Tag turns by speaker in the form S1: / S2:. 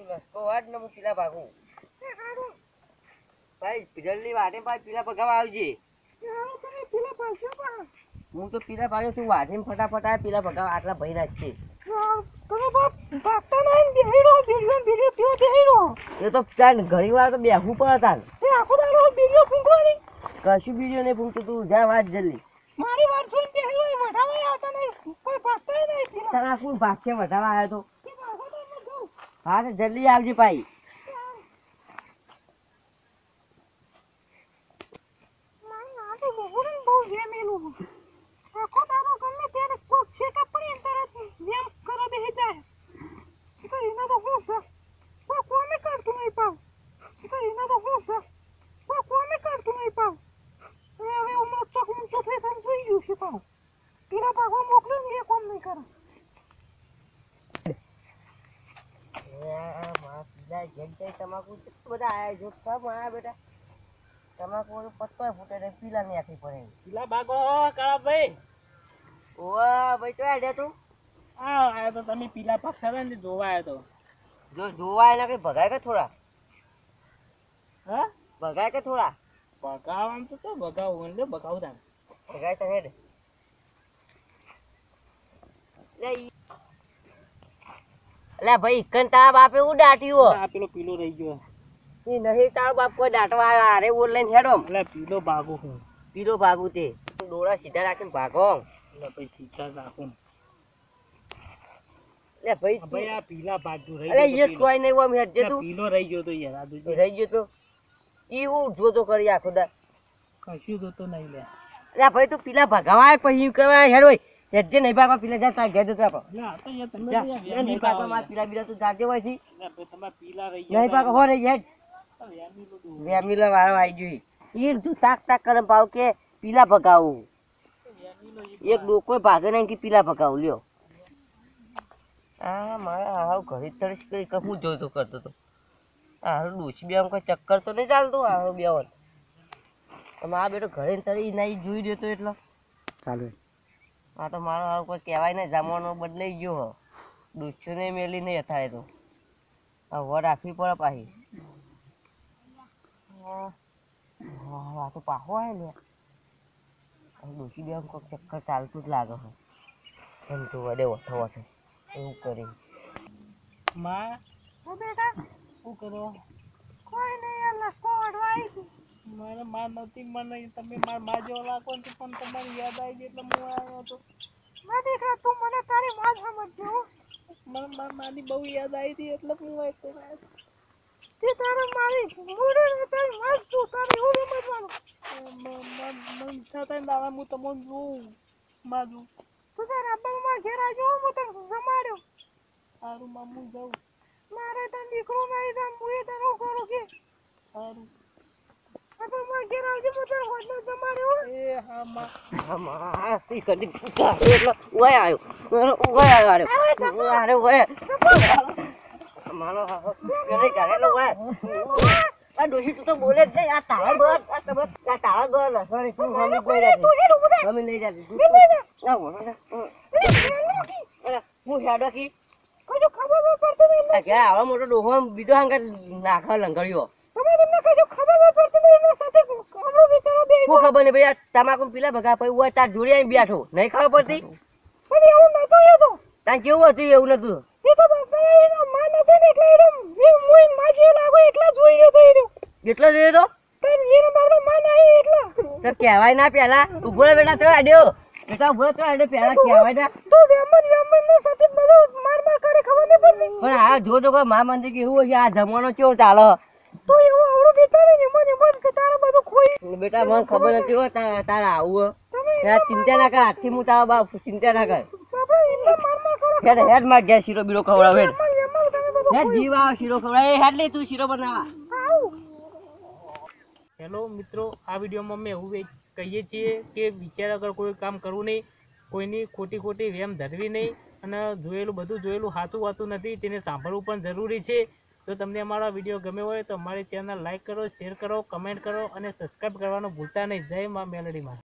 S1: તું લસકો વાટ ને હું પીલા ભાગું ભાઈ જલ્દી વાટે ભાઈ પીલા ભગાવા આવજે. હું તો પીલા ભાગ્યો છું વાટે ફટાફટ આ પીલા ભગાવા આટલા ભયના ના છે. એ તો ઘણી વાર તો બેહું પણ હતા કશું બીજું નહીં પૂછતું તું જા વાત જલ્દી. મારી તારા શું ભાગ્ય વધાવા આવ્યો તો. હા જલ્દી આવજે ભાઈ. જેમ તમાકુ બધા આયા સબ આયા બેટા. તમાકુ વાળું પત્તો ફૂટે ને પીલા ની આખી પડે
S2: પીલા ભાગો કાળા ભાઈ
S1: ઓવા ભાઈ તો આડે તું?
S2: આ આયો તો તમે પીલા પક્ષા ને જોવા આવ્યો તો.
S1: જો જોવા એના કઈ ભગાય કે થોડા?
S2: હા?
S1: ભગાય કે થોડા?
S2: ભગાવવાનું તો તો બગાવું એટલે તાન
S1: ભગાય તો હેડ. લે લે ભાઈ કન તારા બાપે ઉડાટ્યો
S2: આ પેલો પીલો રહી ગયો.
S1: ઈ નહીં તારો બાપ કોઈ દાટવા આવ્યો અરે ઓનલાઈન હેડો.
S2: એટલે પીલો ભાગો હું.
S1: પીલો ભાગું તે. ડોળા સીધા રાખીને ભાગો.
S2: એટલે ભાઈ સીધા રાખો.
S1: લે ભાઈ
S2: ભાઈ આ પીલા ભાગતું રહી
S1: અરે
S2: તો
S1: કોઈ નહીં ઓમ હેડ જે. તું.
S2: પીલો રહી ગયો તો યાર આ
S1: રહી ગયો તો. ઈ હું જોતો કરી આખો દા
S2: કશું જોતો નહીં લે.
S1: અરે ભાઈ તું પીલા ભગાવાય પછી કરવા હેડ. હોય હેડ જે નહીં ભાગવા પીલા જા તાર ઘેર જતો આપો
S2: તો તો
S1: નહીં ભાગવા પીલા બીલા તું જાગે હોય છે. નહીં ભાગવા હો રે હેડ. વેમીલા વાળો આવી ગયો એ તું તાક તાક કરે ભાવ કે પીલા ભગાવું. એક ડોકો ભાગે નહીં કે પીલા ભગાવું લ્યો. આ મારા હાવ ઘરે તરસ કરી કે હું જોતો કરતો તો. આ હારું ડોસી બે કોઈ ચક્કર તો નહીં ચાલતું આ હારું બે વાર આ બેટો ઘરે ને તરી નહીં જોઈ દેતો એટલો.
S2: ચાલુ
S1: આ તો મારો હારું કોઈ કહેવાય ને જમાનો બદલાઈ ગયો હો. ડોસીઓ ને મેલી નહીં થાય તો. આ વર રાખવી પડે પાછી. હા, હા, આ તો પાહો આવે ને. ડોસી બે કોઈક ચક્કર ચાલતું જ લાગે છે. એમ તો વડે ઓઠો ઓઠો. એવું કરી.
S2: માં? શું કરો? મારે માં નથી મને તમે મારમાં જેવો લાગો ને પણ તમારી યાદ આવી ગઈ એટલે હું આવ્યો હતો. મને માર માની બહુ યાદ આવી હતી એટલે હું આવ્યો. હતો. તારી મ- સમજવાનું મન ઈચ્છા થાય ને દાડા હું તમને જોઉં માં જોઉં. સારું માં હું જાઉં હું એ હા માં
S1: આમાં સી જાઉં. મારે ઓય દીકરો ઓય આવ્યો એ ઓય મારો કે? સારું આ તું તો બોલે જ નહીં આ તારા બસ આ તમે આ તારા બસ સોરી તું? મમ્મી કોઈ જાતી મમ્મી લઈ જાતી ના બોલો હું હેડો કી આ ઘેર આવો મોટો ડોહો બીજો હાંગર નાખા લંગડ્યો. શું ખબર નહીં ભાઈ તમાકુ પીલા ભગા પછી ઓય તાર જોડે આવીને બેઠો. નહીં ખબર પડતી? તાર કેવું હતું એવું નતું? જોયો તો તો કહેવાય ના પેલા ઊભો રહે બેટા તો આડ્યો. બેટા ઊભો તો આડ્યો પેલા કહેવાય ના. પણ આ જો તો મા મંદિર કેવું એવું આ જમાનો કેવો ચાલે? બેટા મને ખબર નથી હો તારા તારા આવું તારા ચિંતા ના કર આથી હું તારા બાપ ચિંતા ના કર. હેડ હેડ માર ગયા શીરો બીરો ખવડાવે હેડ હેડ જીવ શીરો ખવડાવે. એ હેડ લઈ તું શીરો બનાવા.
S2: હેલો મિત્રો આ વિડીયોમાં અમે એવું એક કહીએ છીએ કે વિચાર વગર કોઈ કામ કરવું નહીં કોઈની ખોટી ખોટી વેમ ધરવી નહીં અને જોયેલું બધું જોયેલું સાચું વાતું નથી તેને સાંભળવું પણ જરૂરી છે. જો તમને અમારો વીડિયો ગમ્યો હોય તો અમારી ચેનલ લાઇક કરો શેર કરો કમેન્ટ કરો અને સબસ્ક્રાઈબ કરવાનું ભૂલતા નહીં. જય મા મેલડીમાં